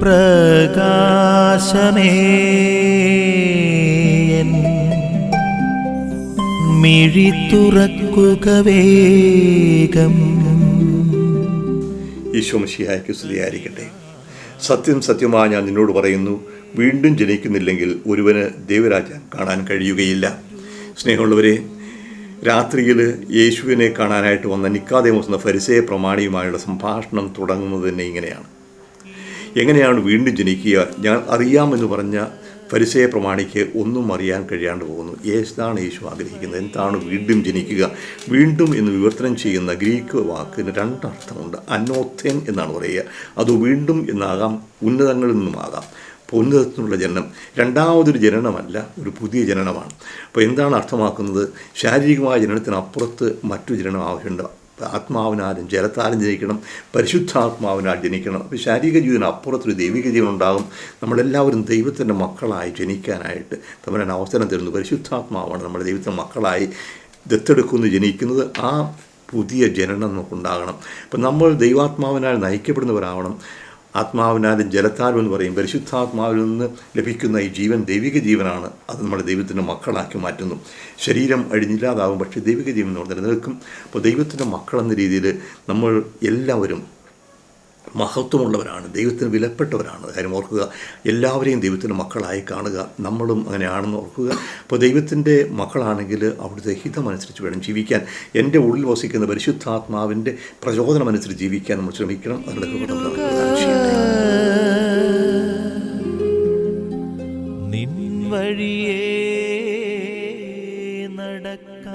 പ്രകാശമേ. മിഴി തുറക്കുക വേഗം. ഈശോമിഷിയായ്ക്ക് സ്തുതിയായിരിക്കട്ടെ. സത്യം സത്യമായി ഞാൻ നിന്നോട് പറയുന്നു വീണ്ടും ജനിക്കുന്നില്ലെങ്കിൽ ഒരുവന് ദൈവരാജ്യം കാണാൻ കഴിയുകയില്ല. സ്നേഹമുള്ളവരെ രാത്രിയിൽ യേശുവിനെ കാണാനായിട്ട് വന്ന നിക്കാദേമോസ് എന്ന ഫരിസേയ പ്രമാണിയുമായുള്ള സംഭാഷണം തുടങ്ങുന്നത് തന്നെ ഇങ്ങനെയാണ്. എങ്ങനെയാണ് വീണ്ടും ജനിക്കുക? ഞാൻ അറിയാമെന്ന് പറഞ്ഞ പരിസയ പ്രമാണിക്ക് ഒന്നും അറിയാൻ കഴിയാണ്ട് പോകുന്നു. ഏതാണ് യേശു ആഗ്രഹിക്കുന്നത്. എന്താണ് വീണ്ടും ജനിക്കുക? വീണ്ടും എന്ന് വിവർത്തനം ചെയ്യുന്ന ഗ്രീക്ക് വാക്കിന് രണ്ടർത്ഥമുണ്ട്. അനോത്തേൻ എന്നാണ് പറയുക. അത് വീണ്ടും എന്നാകാം ഉന്നതങ്ങളിൽ നിന്നുമാകാം. ഉന്നതത്തിനുള്ള ജനനം രണ്ടാമതൊരു ജനനമല്ല ഒരു പുതിയ ജനനമാണ്. അപ്പോൾ എന്താണ് അർത്ഥമാക്കുന്നത്? ശാരീരികമായ ജനനത്തിനപ്പുറത്ത് മറ്റു ജനനം ആവശ്യമുണ്ട്. ആത്മാവിനാലും ജലത്താലും ജനിക്കണം പരിശുദ്ധാത്മാവിനാൽ ജനിക്കണം. അപ്പോൾ ശാരീരിക ജീവിതം അപ്പുറത്തൊരു ദൈവിക ജീവൻ ഉണ്ടാകും. നമ്മളെല്ലാവരും ദൈവത്തിന്റെ മക്കളായി ജനിക്കാനായിട്ട് തമ്മിൽ അവസരം തരുന്നു. പരിശുദ്ധാത്മാവാണ് നമ്മുടെ ദൈവത്തിന്റെ മക്കളായി ദത്തെടുക്കുന്നു ജനിക്കുന്നത്. ആ പുതിയ ജനനം നമുക്കുണ്ടാകണം. അപ്പം നമ്മൾ ദൈവാത്മാവിനാൽ നയിക്കപ്പെടുന്നവരാവണം. ആത്മാവിനാലും ജലത്താലും എന്ന് പറയും. പരിശുദ്ധാത്മാവിൽ നിന്ന് ലഭിക്കുന്ന ഈ ജീവൻ ദൈവിക ജീവനാണ്. അത് നമ്മുടെ ദൈവത്തിന്റെ മക്കളാക്കി മാറ്റുന്നു. ശരീരം അഴിഞ്ഞില്ലാതാവും പക്ഷേ ദൈവിക ജീവൻ നിലനിൽക്കും. അപ്പോൾ ദൈവത്തിന്റെ മക്കളെന്ന രീതിയിൽ നമ്മൾ എല്ലാവരും മഹത്വമുള്ളവരാണ് ദൈവത്തിന് വിലപ്പെട്ടവരാണ്. കാര്യം ഓർക്കുക എല്ലാവരെയും ദൈവത്തിന്റെ മക്കളായി കാണുക നമ്മളും അങ്ങനെയാണെന്ന് ഓർക്കുക. അപ്പോൾ ദൈവത്തിന്റെ മക്കളാണെങ്കിൽ അവിടുത്തെ ഹിതമനുസരിച്ച് വേണം ജീവിക്കാൻ. എന്റെ ഉള്ളിൽ വസിക്കുന്ന പരിശുദ്ധാത്മാവിന്റെ പ്രചോദനമനുസരിച്ച് ജീവിക്കാൻ നമ്മൾ ശ്രമിക്കണം. അതിനുള്ള കൃപ